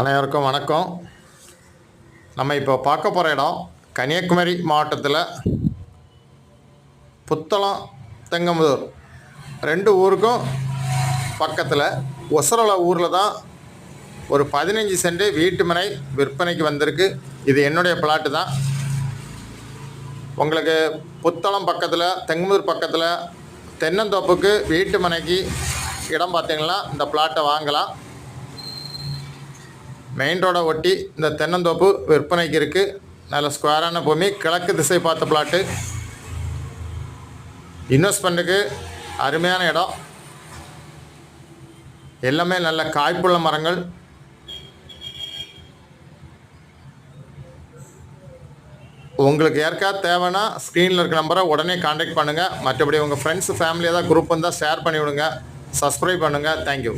அனைவருக்கும் வணக்கம். நம்ம இப்போ பார்க்க போகிற இடம் கன்னியாகுமரி மாவட்டத்தில் புத்தளம் தெங்கமுதூர். ரெண்டு ஊருக்கும் பக்கத்தில் ஒசரல ஊரில் தான் ஒரு பதினஞ்சு சென்ட் வீட்டு மனை விற்பனைக்கு வந்திருக்கு. இது என்னுடைய பிளாட்டு தான். உங்களுக்கு புத்தளம் பக்கத்தில் தெங்கமுதூர் பக்கத்தில் தென்னந்தோப்புக்கு வீட்டு மனைக்கு இடம் பார்த்தீங்கன்னா இந்த பிளாட்டை வாங்கலாம். மெயின் ரோடை ஒட்டி இந்த தென்னந்தோப்பு விற்பனைக்கு இருக்குது நல்ல ஸ்கொயரான பூமி கிழக்கு திசை பார்த்த பிளாட்டு இன்வெஸ்ட்மெண்ட்டுக்கு அருமையான இடம். எல்லாமே நல்ல காய்ப்புள்ள மரங்கள். உங்களுக்கு யாருக்காவது தேவைன்னா ஸ்க்ரீனில் இருக்க நம்பரை உடனே காண்டாக்ட் பண்ணுங்கள் மற்றபடி உங்கள் ஃப்ரெண்ட்ஸ் ஃபேமிலியாக தான் குரூப் இருந்தால் ஷேர் பண்ணி விடுங்க சப்ஸ்கிரைப் பண்ணுங்கள் தேங்க்யூ